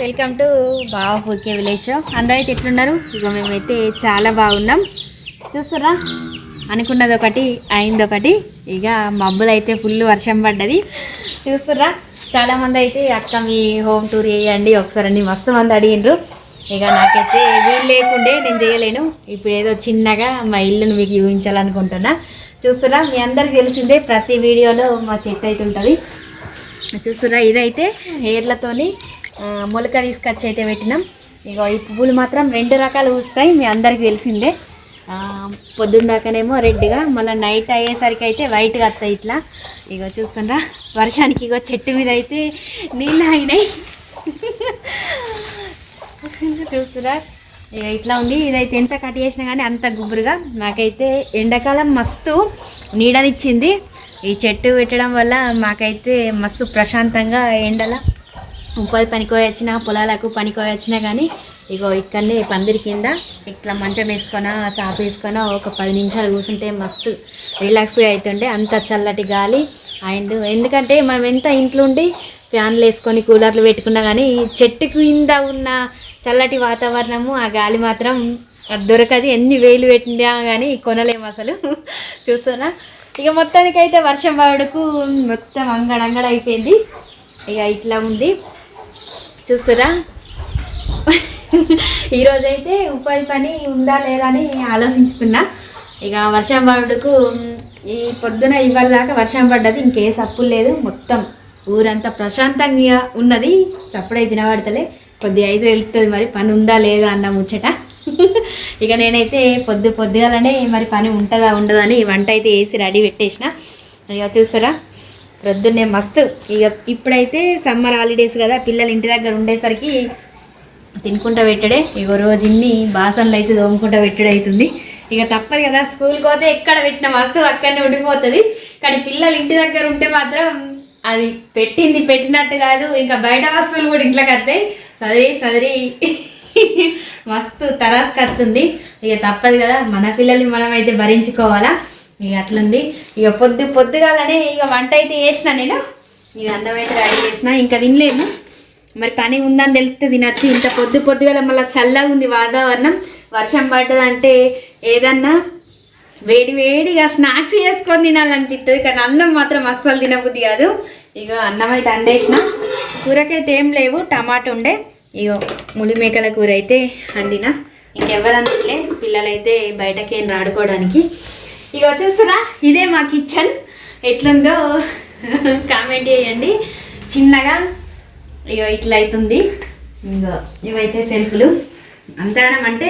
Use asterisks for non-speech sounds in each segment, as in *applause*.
Welcome to బావ పూకే village. Show అందరూ అయితే ఎట్లున్నారు? ఇక మేమైతే చాలా బాగున్నాం. చూస్తారా అనుకున్నది ఒకటి అయింది ఒకటి. ఇక మబ్బులు అయితే ఫుల్ వర్షం పడ్డది. చూస్తారా చాలామంది అయితే అక్క మీ హోమ్ టూర్ వేయండి ఒకసారి అని మస్తు మంది అడిగిండ్రు. ఇక నాకైతే వీలు లేకుండే నేను చేయలేను. ఇప్పుడు ఏదో చిన్నగా మా ఇల్లును మీకు చూపించాలనుకుంటున్నా. చూస్తున్నా మీ అందరికి తెలిసిందే ప్రతి వీడియోలో మా చెట్టు అయితే ఉంటుంది. చూస్తున్నా ఇదైతే హెయిర్లతోని మొలక తీసుకొచ్చి అయితే పెట్టినాం. ఇక ఈ పువ్వులు మాత్రం రెండు రకాలు పూస్తాయి మీ అందరికీ తెలిసిందే. పొద్దున్నాకనేమో రెడ్గా మళ్ళీ నైట్ అయ్యేసరికి అయితే వైట్గా వస్తాయి ఇట్లా. ఇక చూస్తుండ్రా వర్షానికి ఇగో చెట్టు మీద అయితే నీళ్ళు అయినాయి. చూస్తురా ఇక ఇట్లా ఉంది. ఇదైతే ఎంత కట్ చేసినా కానీ అంత గుబురుగా. నాకైతే ఎండాకాలం మస్తు నీడనిచ్చింది. ఈ చెట్టు పెట్టడం వల్ల మాకైతే మస్తు ప్రశాంతంగా ఎండల ఉపాధి పనికి వచ్చినా పొలాలకు పనికి వచ్చినా కానీ ఇగో ఇక్కడనే పందిరి కింద ఇట్లా మంచం వేసుకొనా సాపు వేసుకొనా ఒక పది నిమిషాలు కూర్చుంటే మస్తు రిలాక్స్గా అవుతుండే అంత చల్లటి గాలి. అండ్ ఎందుకంటే మనం ఎంత ఇంట్లో ఉండి ఫ్యాన్లు వేసుకొని కూలర్లు పెట్టుకున్నా కానీ చెట్టు కింద ఉన్న చల్లటి వాతావరణము ఆ గాలి మాత్రం దొరకది. దొరకదు ఎన్ని వేలు పెట్టినా కానీ కొనలేము అసలు. *laughs* చూస్తున్నా? ఇక మొత్తానికి అయితే వర్షం పడుకు మొత్తం అంగడంగడ అయిపోయింది ఇక ఇట్లా ఉంది. చూస్తురా? ఈరోజైతే ఉపాధి పని ఉందా లేదా అని ఆలోచించుతున్నా. ఇక వర్షం పడుకు ఈ పొద్దున ఇవాళ దాకా వర్షం పడ్డది ఇంకే సప్పులు లేదు మొత్తం. ఊరంతా ప్రశాంతంగా ఉన్నది చప్పుడైతే తినబడతలే. కొద్ది ఐదు వెళ్తుంది మరి పని ఉందా లేదా అన్న ముచ్చట. ఇక నేనైతే పొద్దు పొద్దుగాలనే మరి పని ఉంటుందా ఉండదా అని వంట అయితే వేసి రెడీ పెట్టేసిన. ఇక చూస్తారా? ప్రొద్దున్నే మస్తు. ఇక ఇప్పుడైతే సమ్మర్ హాలిడేస్ కదా పిల్లలు ఇంటి దగ్గర ఉండేసరికి తినుకుంటా పెట్టడే. ఇక రోజు ఇన్ని బాసనలు అయితే దోముకుంటా పెట్టడం అవుతుంది. ఇక తప్పదు కదా స్కూల్కి పోతే ఎక్కడ పెట్టిన వస్తువు అక్కడనే ఉండిపోతుంది. కానీ పిల్లలు ఇంటి దగ్గర ఉంటే మాత్రం అది పెట్టింది పెట్టినట్టు కాదు. ఇంకా బయట వస్తువులు కూడా ఇంట్లోకి వస్తాయి. సదరి సదరి. మస్తు తరాస్ కత్తుంది. ఇక తప్పదు కదా మన పిల్లల్ని మనమైతే భరించుకోవాలా? ఇక అట్లుంది. ఇక పొద్దు పొద్దుగాలనే ఇక వంట అయితే వేసిన నేను. ఇక అన్నం అయితే రెడీ చేసిన. ఇంకా తినలేము. మరి పని ఉందని తెలిస్తే తినచ్చు. ఇంత పొద్దు పొద్దుగల మళ్ళీ చల్లగా ఉంది వాతావరణం. వర్షం పడ్డదంటే ఏదన్నా వేడి వేడిగా స్నాక్స్ చేసుకొని తినాలనిపిస్తుంది కానీ అన్నం మాత్రం అస్సలు తినబుద్ది కాదు. ఇక అన్నం అయితే అండేసిన. కూరకైతే ఏం లేవు. టమాటా ఉండే. ఇగో ములిమేకల కూర అయితే అండిన. ఇంకెవరందులే పిల్లలైతే బయటకి ఏం ఆడుకోవడానికి ఇక వచ్చేస్తున్నా. ఇదే మా కిచెన్ ఎట్లుందో కామెంట్ చేయండి. చిన్నగా ఇక ఇట్లా అవుతుంది ఇంకా ఇవైతే సెల్ఫ్లు. అంతగానం అంటే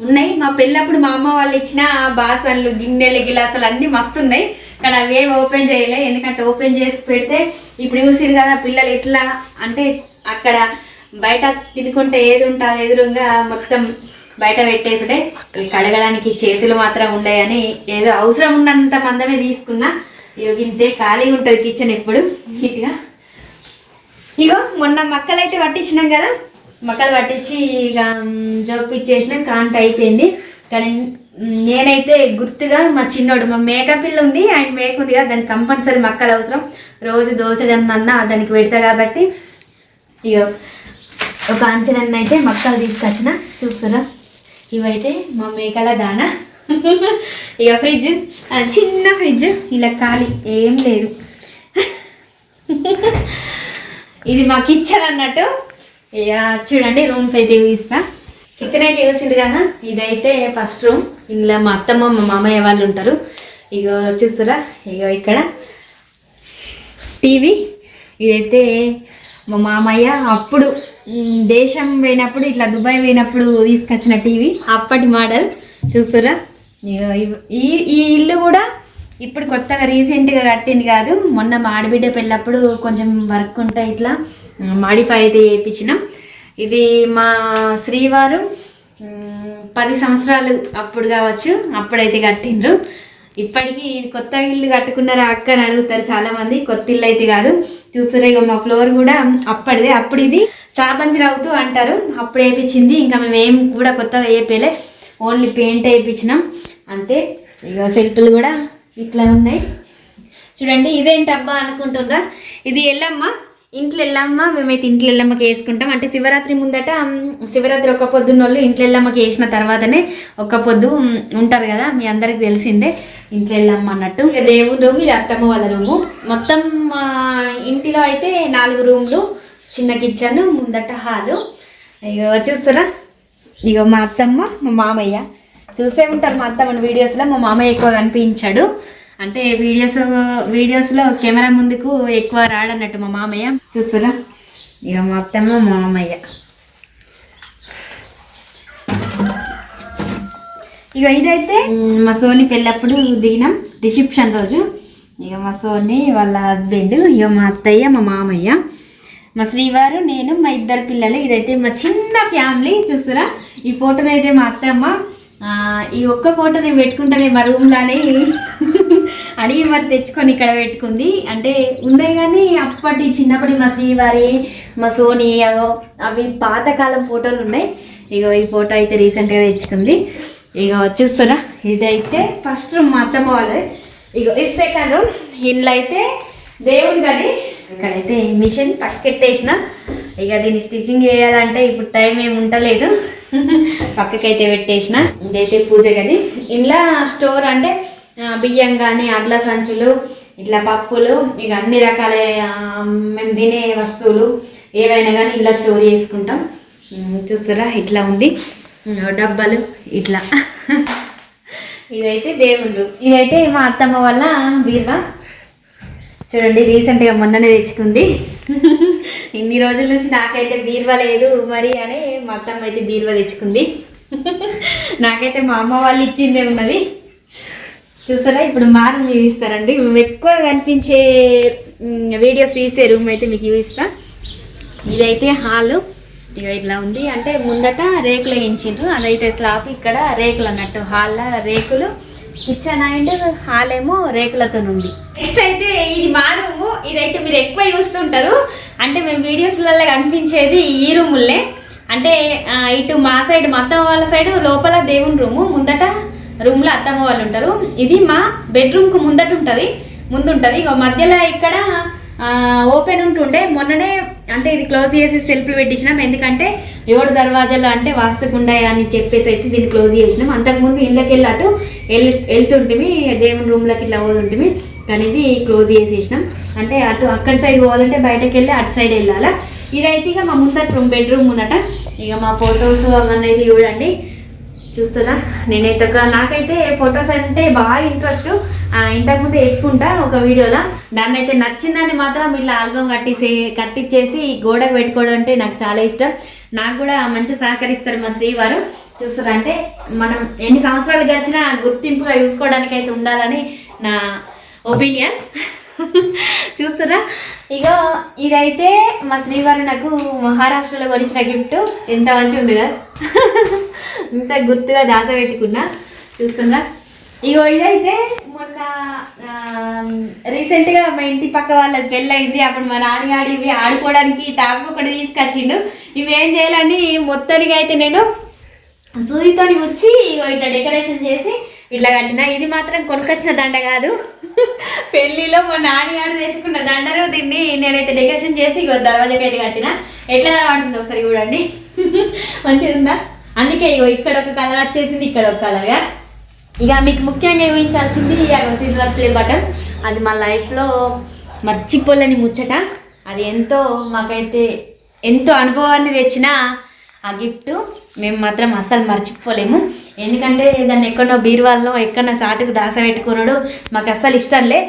ఉన్నాయి. మా పెళ్ళప్పుడు మా అమ్మ వాళ్ళు ఇచ్చిన బాసన్లు గిన్నెలు గిలాసులు అన్నీ మస్తు ఉన్నాయి కానీ అవి ఏమి ఓపెన్ చేయలే. ఎందుకంటే ఓపెన్ చేసి పెడితే ఇప్పుడు చూసిరు కదా పిల్లలు ఎట్లా అంటే అక్కడ బయట తినుకుంటే ఏది ఉంటుంది? ఎదురుగా మొత్తం బయట పెట్టేసుడే. కడగడానికి చేతులు మాత్రం ఉండయని ఏదో అవసరం ఉన్నంత మందమే తీసుకున్నా. యోగింతే ఇంతే ఖాళీగా ఉంటుంది కిచెన్ ఎప్పుడు. నీట్గా. ఇగో మొన్న మక్కలు అయితే పట్టించినాం కదా. మక్కలు పట్టించి ఇక జోపిచ్చేసినాం కాంట అయిపోయింది. కానీ నేనైతే గుర్తుగా మా చిన్నోడు మా మేకపిల్ల ఉంది. ఆయన మేక ఉంది కదా దానికి కంపల్సరీ మక్కలు అవసరం. రోజు దోశడన్న దానికి పెడతా కాబట్టి. ఇక ఒక అంచనన్న అయితే మక్కలు తీసుకొచ్చిన. చూస్తురా ఇవైతే మా మేకల దాన. ఇక ఫ్రిడ్జ్ చిన్న ఫ్రిడ్జ్ ఇలా ఖాళీ ఏం లేదు. ఇది మా కిచెన్ అన్నట్టు. ఇక చూడండి రూమ్స్ అయితే ఇస్తా కిచెన్ అయితే చూసింది కదా ఇదైతే ఫస్ట్ రూమ్. ఇందులో మా అత్తమ్మ మా మామయ్య వాళ్ళు ఉంటారు. ఇక చూస్తారా ఇక ఇక్కడ టీవీ. ఇదైతే మా మామయ్య అప్పుడు దేశం పోయినప్పుడు ఇట్లా దుబాయ్ పోయినప్పుడు తీసుకొచ్చిన టీవీ అప్పటి మోడల్. చూస్తురా ఈ ఈ ఇల్లు కూడా ఇప్పుడు కొత్తగా రీసెంట్గా కట్టింది కాదు. మొన్న మా ఆడబిడ్డ పెళ్ళప్పుడు కొంచెం వర్క్ ఉంటే ఇట్లా మాడిఫై అయితే చేయించినాం. ఇది మా శ్రీవారు పది సంవత్సరాలు అప్పుడు కావచ్చు అప్పుడైతే కట్టిండ్రు. ఇప్పటికీ ఇది కొత్త ఇల్లు కట్టుకున్నారా అక్క అని అడుగుతారు చాలామంది. కొత్త ఇల్లు అయితే కాదు. చూస్తారా ఇక మా ఫ్లోర్ కూడా అప్పటిదే. అప్పుడు ఇది చాబంది రావుతూ అంటారు. అప్పుడు వేయించింది ఇంకా మేము ఏం కూడా కొత్తగా వేయలే ఓన్లీ పెయింట్ వేయించినాం. అంతే. ఇక సెల్ఫ్లు కూడా ఇట్లా ఉన్నాయి. చూడండి ఇదేంటి అబ్బా అనుకుంటుండ్రా ఇది ఎల్లమ్మ. ఇంట్లో వెళ్ళమ్మ మేమైతే ఇంట్లో వెళ్ళమ్మకి వేసుకుంటాం. అంటే శివరాత్రి ముందట శివరాత్రి ఒక పొద్దున్న వాళ్ళు ఇంట్లో వెళ్ళమ్మకి వేసిన తర్వాతనే ఒక పొద్దు ఉంటారు కదా మీ అందరికి తెలిసిందే. ఇంట్లో వెళ్ళమ్మ అన్నట్టు. ఇక దేవుని రూమ్ ఇది అత్తమ్మ వాళ్ళ రూము. మొత్తం మా ఇంటిలో అయితే నాలుగు రూమ్లు. చిన్న కిచెన్ ముందట హాలు. ఇక చూస్తారా? ఇక మా అత్తమ్మ మా మామయ్య. చూసే ఉంటారు మా అత్తమ్మ వీడియోస్లో మా మామయ్య ఎక్కువ కనిపించాడు. అంటే వీడియోస్ వీడియోస్లో కెమెరా ముందుకు ఎక్కువ రాడన్నట్టు మా మామయ్య. చూస్తారా? ఇక మా అత్తమ్మ మా మామయ్య. ఇక ఇదైతే మ్, మా సోని పెళ్ళప్పుడు దిగినాం రిసెప్షన్ రోజు. ఇక మా సోని వాళ్ళ హస్బెండ్ ఇక మా అత్తయ్య మా మామయ్య. మా శ్రీవారు నేను మా ఇద్దరు పిల్లలు. ఇదైతే మా చిన్న ఫ్యామిలీ చూస్తారా? ఈ ఫోటోని అయితే మా అత్తమ్మ ఈ ఒక్క ఫోటో నేను పెట్టుకుంటానే మా రూమ్లోనే. *laughs* అడిగి మరి తెచ్చుకొని ఇక్కడ పెట్టుకుంది. అంటే ఉన్నాయి కానీ అప్పటి చిన్నప్పటి మా శ్రీవారి మా సోని అగో అవి పాతకాలం ఫోటోలు ఉన్నాయి. ఇగో ఈ ఫోటో అయితే రీసెంట్గా తెచ్చుకుంది. ఇక చూస్తారా? ఇదైతే ఫస్ట్ రూమ్ మా అత్తమ్మ వాళ్ళది. ఇగో ఇది సెకండ్ రూమ్ ఇంట్లో అయితే దేవుడి గది. ఇక్కడైతే మిషన్ పక్కెట్టేసిన. ఇక దీన్ని స్టిచ్చింగ్ చేయాలంటే ఇప్పుడు టైం ఏమి ఉండలేదు. *laughs* పక్కకైతే పెట్టేసిన. ఇదైతే పూజ గది. ఇంట్లో స్టోర్ అంటే బియ్యం కానీ అడ్ల సంచులు ఇట్లా పప్పులు ఇక అన్ని రకాల మేము తినే వస్తువులు ఏవైనా కానీ ఇలా స్టోర్ చేసుకుంటాం. చూస్తారా? ఇట్లా ఉంది. డబ్బాలు ఇట్లా. *laughs* ఇదైతే దేవుళ్ళు. ఇదైతే మా అత్తమ్మ వల్ల బీర్వా. చూడండి రీసెంట్గా మొన్ననే తెచ్చుకుంది. ఇన్ని రోజుల నుంచి నాకైతే బీర్వా లేదు మరి అని మా అత్తమ్మ అయితే బీర్వా తెచ్చుకుంది. నాకైతే మా అమ్మ వాళ్ళు ఇచ్చిందే ఉన్నది. చూసారా? ఇప్పుడు మారు చూపిస్తారండి మేము ఎక్కువ కనిపించే వీడియోస్ తీసే రూమ్ అయితే మీకు చూపిస్తా ఇదైతే హాలు. ఇక ఇట్లా ఉంది. అంటే ముందట రేకులు వేయించిండ్రు. అదైతే స్లాబ్ ఇక్కడ రేకులు అన్నట్టు హాల్లో రేకులు. Kitchen and? హాల్ ఏమో రేకులతో ఉంది నెక్స్ట్ అయితే ఇది మా రూము ఇదైతే మీరు ఎక్కువ చూస్తుంటారు. అంటే మేము వీడియోస్లలో కనిపించేది ఈ రూముల్లే అంటే ఇటు మా సైడ్ మా అత్తమ్మ వాళ్ళ సైడ్ లోపల దేవుని రూము ముందట రూమ్లో అత్తమ్మ వాళ్ళు ఉంటారు. ఇది మా బెడ్రూమ్కు ముందట ఉంటుంది ముందు ఉంటుంది ఇక మధ్యలో ఇక్కడ ఓపెన్ ఉంటుండే. మొన్ననే అంటే ఇది క్లోజ్ చేసి సెల్ఫ్లు పెట్టించినాం. ఎందుకంటే ఏడు దర్వాజాలు అంటే వాస్తుకుండా అని చెప్పేసి అయితే దీన్ని క్లోజ్ చేసినాం. అంతకుముందు ఇళ్ళకి వెళ్ళి అటు వెళ్ళి వెళ్తుంటిమి దేవుని రూమ్లోకి ఇట్లా పోతుంటిమి. కానీ ఇది క్లోజ్ చేసేసినాం. అంటే అటు అక్కడ సైడ్ పోవాలంటే బయటకు వెళ్ళి అటు సైడ్ వెళ్ళాలా. ఇదైతే ఇక మా ముందట రూమ్ బెడ్రూమ్ ఉన్నట ఇక మా ఫొటోస్ అవన్నీ చూడండి. చూస్తారా? నేనైతే ఒక నాకైతే ఫొటోస్ అంటే బాగా ఇంట్రెస్ట్ ఇంతకుముందు ఎక్కుంటా ఒక వీడియోలో. దాన్ని అయితే నచ్చిందని మాత్రం ఇట్లా ఆల్బమ్ కట్టిసే కట్టించేసి గోడకు పెట్టుకోవడం అంటే నాకు చాలా ఇష్టం. నాకు కూడా మంచి సహకరిస్తారు మా శ్రీవారు. చూస్తారా అంటే మనం ఎన్ని సంవత్సరాలు గడిచినా గుర్తింపుగా చూసుకోవడానికి అయితే ఉండాలని నా ఒపీనియన్ చూస్తారా? ఇక ఇదైతే మా శ్రీవారు నాకు మహారాష్ట్రలో కొనిచ్చిన గిఫ్ట్. ఎంత మంచిగా ఉంది కదా. ఇంత గుర్తుగా దాచ పెట్టుకున్నా. చూస్తున్నా ఇగో ఇదైతే మొన్న రీసెంట్గా మా ఇంటి పక్క వాళ్ళ పెళ్ళయింది అప్పుడు మా నాన్నగాడు ఇవి ఆడుకోవడానికి తాపు ఒకటి తీసుకొచ్చిండు. ఇవి ఏం చేయాలని మొత్తానికి అయితే నేను సూదితోని వచ్చి ఇగో ఇట్లా డెకరేషన్ చేసి ఇట్లా కట్టిన ఇది మాత్రం కొనుకొచ్చిన దండ కాదు. పెళ్ళిలో మా నాన్నగారు తెచ్చుకున్న దండను దీన్ని నేనైతే డెకరేషన్ చేసి ఇగో అయితే కట్టిన. ఎట్లా కనబడుతుంది ఒకసారి చూడండి. మంచిగా ఉందా? అందుకే ఇగో ఇక్కడ ఒక కలర్ వచ్చేసింది ఇక్కడ ఒక కలర్గా ఇక మీకు ముఖ్యంగా ఊహించాల్సింది సిల్వర్ ప్లే బటన్ అది మా లైఫ్లో మర్చిపోలేని ముచ్చట. అది ఎంతో మాకైతే ఎంతో అనుభవాన్ని తెచ్చిన ఆ గిఫ్ట్ మేము మాత్రం అస్సలు మర్చిపోలేము. ఎందుకంటే దాన్ని ఎక్కడో బీరువాల్లో ఎక్కడో సాటుకు దాస పెట్టుకున్నాడు మాకు అస్సలు ఇష్టంలే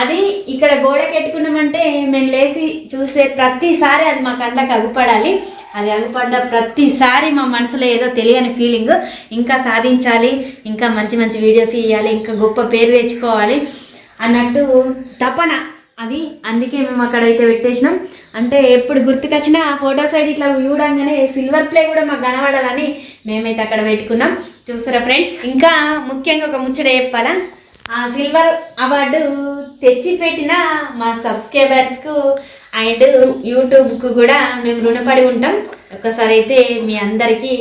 అది ఇక్కడ గోడకి పెట్టుకున్నామంటే మేము లేచి చూసే ప్రతిసారి అది మా కళ్ళకి అగుపడాలి. అది అగుపడ్డ ప్రతిసారి మా మనసులో ఏదో తెలియని ఫీలింగ్ ఇంకా సాధించాలి ఇంకా మంచి మంచి వీడియోస్ ఇవ్వాలి ఇంకా గొప్ప పేరు తెచ్చుకోవాలి అన్నట్టు తపన. అది అందుకే మేము అక్కడైతే పెట్టేసినాం. అంటే ఎప్పుడు గుర్తుకొచ్చినా ఆ ఫోటో సైడ్ ఇట్లా చూడంగానే సిల్వర్ ప్లే కూడా మాకు కనబడాలని మేమైతే అక్కడ పెట్టుకున్నాం. చూస్తారా ఫ్రెండ్స్ ఇంకా ముఖ్యంగా ఒక ముచ్చట చెప్పాలా? ఆ సిల్వర్ అవార్డు తెచ్చి పెట్టిన మా సబ్స్క్రైబర్స్కు అండ్ యూట్యూబ్కు కూడా మేము రుణపడి ఉంటాం. ఒకసారి అయితే మీ అందరికీ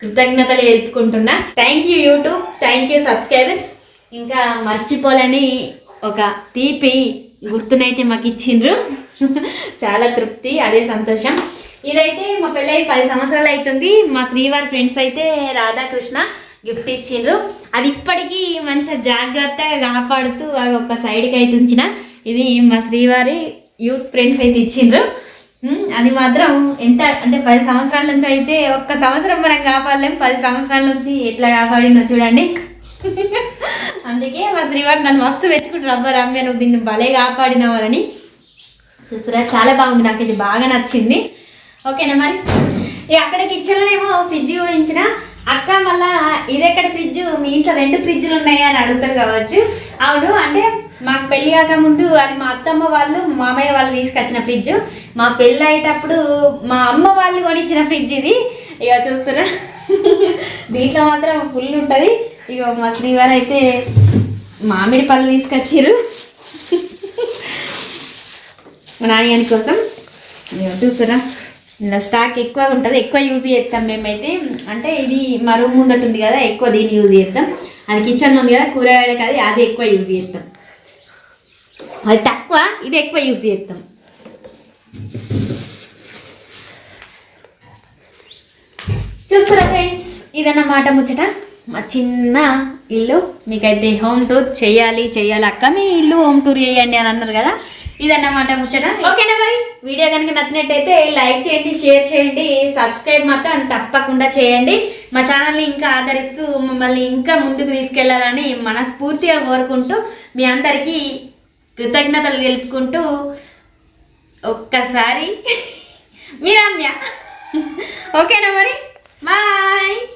కృతజ్ఞతలు తెలుపుకుంటున్నా. Thank you YouTube thank you subscribers ఇంకా మర్చిపోలేని ఒక తీపి గుర్తునైతే మాకు ఇచ్చిండ్రు. చాలా తృప్తి అదే సంతోషం. ఇదైతే మా పెళ్ళి పది సంవత్సరాలు అవుతుంది మా శ్రీవారి ఫ్రెండ్స్ అయితే రాధాకృష్ణ గిఫ్ట్ ఇచ్చిండ్రు. అది ఇప్పటికీ మంచిగా జాగ్రత్తగా కాపాడుతూ అది ఒక సైడ్కి అయితే ఉంచిన. ఇది మా శ్రీవారి యూత్ ఫ్రెండ్స్ అయితే ఇచ్చిండ్రు. అది మాత్రం ఎంత అంటే పది సంవత్సరాల నుంచి అయితే ఒక్క సంవత్సరం మనం కాపాడలేం. పది సంవత్సరాల నుంచి ఎట్లా కాపాడిందో చూడండి. అందుకే మా శ్రీవారు నన్ను మస్తు వెతుకుంటారు అబ్బా రమ్య నువ్వు దీన్ని భలే కాపాడినవారని చూసారా చాలా బాగుంది. నాకు ఇది బాగా నచ్చింది. ఓకేనా మరి? ఇక అక్కడ కిచెన్లోనేమో ఫ్రిడ్జ్ ఊహించిన అక్క మళ్ళా ఇది ఎక్కడ ఫ్రిడ్జ్? మీ ఇంట్లో రెండు ఫ్రిడ్జ్లు ఉన్నాయా అని అడుగుతారు కావచ్చు. అవును అంటే మాకు పెళ్ళి కాక ముందు అది మా అత్తమ్మ వాళ్ళు మా మామయ్య వాళ్ళు తీసుకొచ్చిన ఫ్రిడ్జ్. మా పెళ్ళి అయ్యేటప్పుడు మా అమ్మ వాళ్ళు కొనిచ్చిన ఫ్రిడ్జ్ ఇది. ఇక చూస్తారా. *laughs* దీంట్లో మాత్రం ఫుల్ ఉంటుంది. ఇక మా శ్రీవారు అయితే మామిడి పళ్ళు తీసుకొచ్చారు మా నాన్నగారి కోసం. చూస్తున్నా చూసారా ఇలా స్టాక్ ఎక్కువ ఉంటుంది. ఎక్కువ యూజ్ చేస్తాం మేమైతే. అంటే ఇది మా రూమ్ ఉండటుంది కదా ఎక్కువ దీన్ని యూజ్ చేస్తాం. అది కిచెన్ ఉంది కదా కూరగాయలకు అది అది ఎక్కువ యూజ్ చేస్తాం. అది తక్కువ ఇది ఎక్కువ యూజ్ చేస్తాం. చూస్తారా ఫ్రెండ్స్ ఇదన్నమాట ముచ్చట. మా చిన్న ఇల్లు మీకైతే హోమ్ టూర్ చేయాలి చేయాలి. అక్క మీ ఇల్లు హోమ్ టూర్ చేయండి అని అన్నారు కదా? ఇదన్నమాట ముచ్చట. ఓకేనా మరి? వీడియో కనుక నచ్చినట్టయితే లైక్ చేయండి షేర్ చేయండి సబ్స్క్రైబ్ మాత్రం తప్పకుండా చేయండి. మా ఛానల్ని ఇంకా ఆదరిస్తూ మమ్మల్ని ఇంకా ముందుకు తీసుకెళ్ళాలని మనస్ఫూర్తిగా కోరుకుంటూ మీ అందరికీ కృతజ్ఞతలు తెలుపుకుంటూ ఒక్కసారి *laughs* మీ రమ్య. *laughs* ఓకేనా మరి? బాయ్